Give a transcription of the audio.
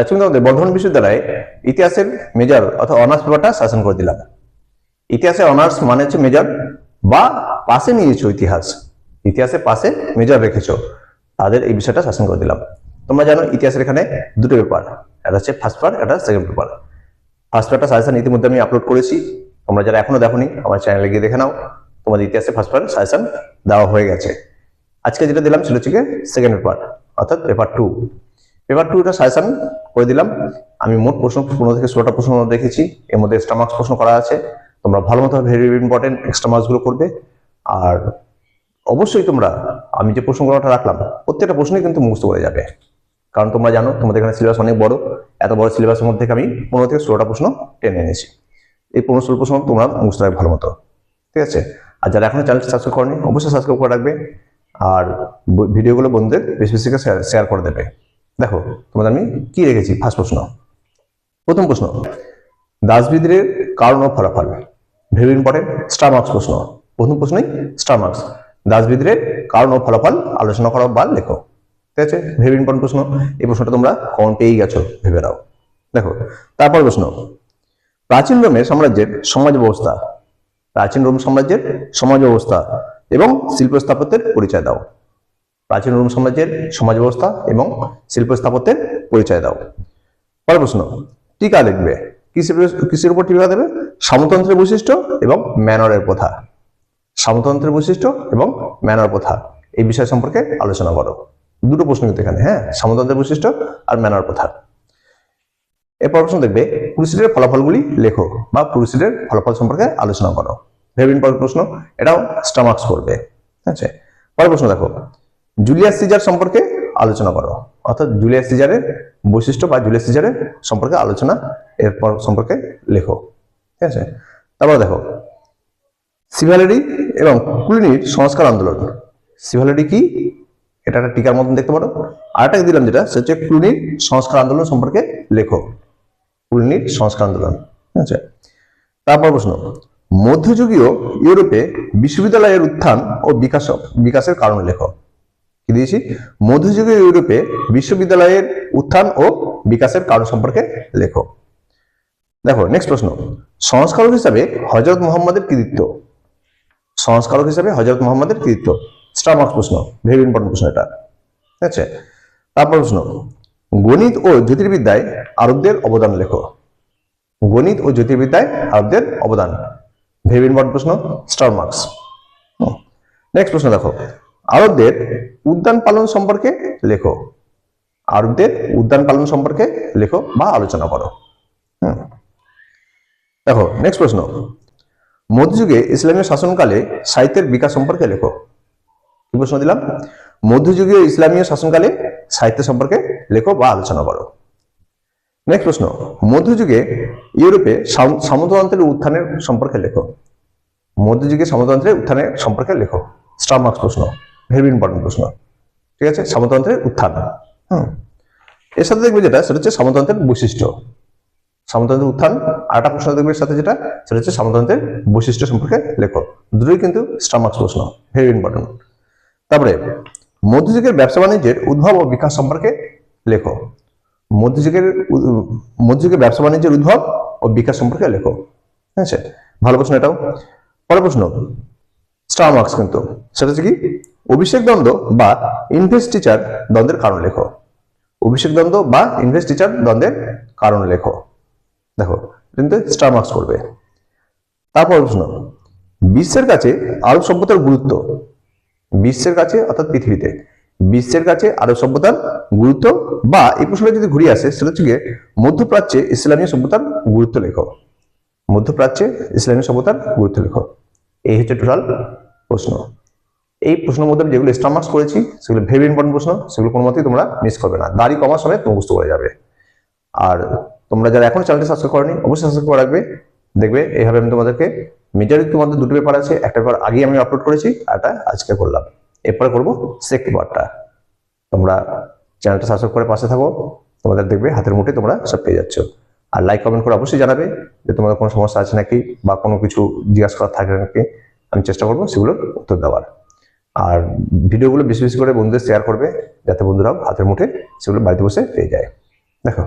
আজকে আমি তোমাদের বর্ধমান বিশ্ববিদ্যালয়ে ইতিহাসের মেজর অর্থাৎ অনার্স পেপারটা শাসন করে দিলাম। ইতিহাসের অনার্স মানে হচ্ছে মেজর বা পাশে নিয়েছো ইতিহাস। ইতিহাসে পাশে মেজর রেখেছো। তাদের এই বিষয়টা শাসন করে দিলাম। তোমরা জানো ইতিহাসের এখানে দুটো পেপার একটা হচ্ছে ফার্স্ট পেপার একটা সেকেন্ড পেপার ফার্স্ট পেপারটা সাজেশন ইতিমধ্যে আমি আপলোড করেছি। তোমরা যারা এখনও দেখোনি, আমার চ্যানেলে গিয়ে দেখে নাও। তোমাদের ইতিহাসে ফার্স্ট পেপার সাজেশন দেওয়া হয়ে গেছে। আজকে যেটা দিলাম সেটা হচ্ছে সেকেন্ড পেপার অর্থাৎ পেপার টু পেপার টুটা সাজেশন করে দিলাম। আমি মোট প্রশ্ন পনেরো থেকে ষোলোটা প্রশ্ন দেখেছি। এর মধ্যে এক্সট্রা মার্কস প্রশ্ন করা আছে। তোমরা ভালো মতো ভেরি ইম্পর্টেন্ট এক্সট্রা মার্কসগুলো করবে। আর অবশ্যই তোমরা, আমি যে প্রশ্নগুলোটা রাখলাম, প্রত্যেকটা প্রশ্নই কিন্তু মুখস্থ করে যাবে। কারণ তোমরা জানো, তোমাদের এখানে সিলেবাস অনেক বড়। এত বড় সিলেবাসের মধ্যে আমি পনেরো থেকে ষোলোটা প্রশ্ন টেনে এনেছি। এই পনেরো ষোলো প্রশ্ন তোমরা মুখস্থ রাখবে ভালো মতো। ঠিক আছে? আর যারা এখনও চ্যানেলটি সাবস্ক্রাইব করেনি, অবশ্যই সাবস্ক্রাইব করে রাখবে। আর ভিডিওগুলো বন্ধুদের বেশি বেশি শেয়ার করে দেবে। দেখো, তোমাদের আমি কি রেখেছি? ফার্স্ট প্রশ্ন। প্রথম প্রশ্ন দাসবিদ্রের কারণ ও ফলাফল। ভেরি ইম্পর্টেন্ট স্টার মার্কস প্রশ্ন। প্রথম প্রশ্নই স্টার মার্কস দাসবিদ্রের কারণ ও ফলাফল আলোচনা করো বা লেখো। ঠিক আছে? ভেরি ইম্পর্টেন্ট প্রশ্ন। এই প্রশ্নটা তোমরা কমন পেয়েই গেছো, ভেবে নাও। দেখো, তারপর প্রশ্ন। প্রাচীন রোমের সাম্রাজ্যের সমাজ ব্যবস্থা। প্রাচীন রোম সাম্রাজ্যের সমাজ ব্যবস্থা এবং শিল্প স্থাপত্যের পরিচয় দাও। প্রাচীন রোম সাম্রাজ্যের সমাজ ব্যবস্থা এবং শিল্প স্থাপত্যের পরিচয় দাও। পরের প্রশ্ন, টিকা লিখবে। কিসের উপর টিকা দেবে? সামতন্ত্রের বৈশিষ্ট্য এবং ম্যানরের প্রথা। সামতন্ত্রের বৈশিষ্ট্য এবং ম্যানর প্রথা, এই বিষয় সম্পর্কে আলোচনা করো। দুটো প্রশ্ন কিন্তু এখানে হ্যাঁ? সামতন্ত্রের বৈশিষ্ট্য আর ম্যানর প্রথা। এরপর প্রশ্ন দেখবে পুরুষের ফলাফলগুলি লেখো বা পুরুষের ফলাফল সম্পর্কে আলোচনা করো। ভেবিন ইম্পর্টেন্ট প্রশ্ন, এটাও স্টামার্কস করবে। ঠিক আছে? পরের প্রশ্ন দেখো জুলিয়াস সিজার সম্পর্কে আলোচনা করো। অর্থাৎ জুলিয়াস সিজারের বৈশিষ্ট্য বা জুলিয়াস সিজারের সম্পর্কে আলোচনা এরপর সম্পর্কে লেখো। ঠিক আছে? তারপর দেখো। সিভালেডি এবং কুলিনির সংস্কার আন্দোলন। সিভালেডি কি? এটা একটা টিকার মতন দেখতে পারো। আর একটা দিলাম যেটা? সেটা হচ্ছে ক্লুনির সংস্কার আন্দোলন সম্পর্কে লেখো। ক্লুনির সংস্কার আন্দোলন। ঠিক আছে? তারপর প্রশ্ন। মধ্যযুগীয় ইউরোপে বিশ্ববিদ্যালয়ের উত্থান ও বিকাশ বিকাশের কারণ লেখো। কি দিয়েছি? মধ্যযুগীয় ইউরোপে বিশ্ববিদ্যালয়ের উত্থান ও বিকাশের কারণ সম্পর্কে লেখো। দেখো নেক্সট প্রশ্ন। সংস্কারক হিসাবে হজরত মোহাম্মদের কৃতিত্ব। সংস্কারক হিসাবে হজরত মোহাম্মদের কৃতিত্ব। স্টার মার্কস প্রশ্ন ভেরি ইম্পর্টেন্ট প্রশ্ন এটা। ঠিক আছে? তারপর প্রশ্ন, গণিত ও জ্যোতির্বিদ্যায় আরবদের অবদান লেখো। গণিত ও জ্যোতির্বিদ্যায় আরবদের অবদান। ভেরি ইম্পর্টেন্ট প্রশ্ন, স্টার মার্কস। নেক্সট প্রশ্ন দেখো। আরবদের উদ্যান পালন সম্পর্কে লেখো। আরবদের উদ্যান পালন সম্পর্কে লেখো বা আলোচনা করো। দেখো নেক্সট প্রশ্ন। মধ্যযুগে ইসলামীয় শাসনকালে সাহিত্যের বিকাশ সম্পর্কে লেখো। কি প্রশ্ন দিলাম? মধ্যযুগীয় ইসলামীয় শাসনকালে সাহিত্য সম্পর্কে লেখো বা আলোচনা করো। নেক্সট প্রশ্ন। মধ্যযুগে ইউরোপে সাম- সামন্ততন্ত্রের উত্থানের সম্পর্কে লেখো। মধ্যযুগে সামন্ততন্ত্রের উত্থানের সম্পর্কে লেখো। স্টার মার্কস প্রশ্ন। ভেরি ইম্পর্টেন্ট প্রশ্ন। ঠিক আছে? সামন্ততন্ত্রের উত্থান। হুম। এর সাথে দেখবে যেটা, সেটা হচ্ছে সামন্ততন্ত্রের বৈশিষ্ট্য। সামন্ততন্ত্রের উত্থান আর একটা প্রশ্ন দেখবে সাথে যেটা, সেটা হচ্ছে সামন্ততন্ত্রের বৈশিষ্ট্য সম্পর্কে লেখো। দুটোই কিন্তু স্টার মার্কস প্রশ্ন। ভেরি ইম্পর্টেন্ট তারপরে, মধ্যযুগের ব্যবসা বাণিজ্যের উদ্ভব ও বিকাশ সম্পর্কে লেখো। মধ্যযুগের মধ্যযুগের ব্যবসা বাণিজ্যের উদ্ভব ও বিকাশ সম্পর্কে লেখো। ঠিক আছে? ভালো প্রশ্ন এটাও। পরের প্রশ্ন। স্টার মার্কস কিন্তু। সেটা হচ্ছে কি? অভিষেক দ্বন্দ্ব বা ইনভেস্টিচার দ্বন্দ্বের কারণ লেখো। অভিষেক দ্বন্দ্ব বা ইনভেস্টিচার দ্বন্দ্বের কারণ লেখো। দেখো কিন্তু স্টার মার্কস করবে তারপর প্রশ্ন, বিশ্বের কাছে আরব সভ্যতার গুরুত্ব? বিশ্বের কাছে, অর্থাৎ পৃথিবীতে। বিশ্বের কাছে আরব সভ্যতার গুরুত্ব? বা এই প্রশ্নটা যদি ঘুরিয়ে আসে, সেটা হচ্ছে মধ্যপ্রাচ্যে ইসলামীয় সভ্যতার গুরুত্ব লেখো। মধ্যপ্রাচ্যে ইসলামী সভ্যতার গুরুত্ব লেখো। এই হচ্ছে টোটাল প্রশ্ন। এই প্রশ্নের মধ্যে যেগুলো স্টার মার্কস করেছি, সেগুলো ভেরি ইম্পর্টেন্ট প্রশ্ন, সেগুলো কোনো মতেই তোমরা মিস করবে না। দাড়ি কমার সময় মুখস্থ করে যাবে। আর তোমরা যারা এখন চ্যানেলটি সাবস্ক্রাইব করনি, অবশ্যই সাবস্ক্রাইব করে রাখবে। দেখবে, এইভাবে আমি তোমাদেরকে মেজরিটি তোমাদের দুটো পেপার আছে, একটা পেপার আগে আমি আপলোড করেছি একটা আজকে করলাম। এরপরে করব সেক পেপারটা তোমরা চ্যানেলটা সাবস্ক্রাইব করে পাশে থাকো। তোমাদের দেখবে হাতের মুঠে তোমরা সব পেয়ে যাচ্ছ। আর লাইক কমেন্ট করে অবশ্যই জানাবে যে তোমাদের কোনো সমস্যা আছে নাকি, বা কোনো কিছু জিজ্ঞাসা করার থাকে নাকি। আমি চেষ্টা করব সেগুলোর উত্তর দেওয়ার। আর ভিডিওগুলো বেশি বেশি করে বন্ধুদের শেয়ার করবে যাতে বন্ধুরাও হাতের মুঠে সেগুলো বাড়িতে বসে পেয়ে যায়। দেখো।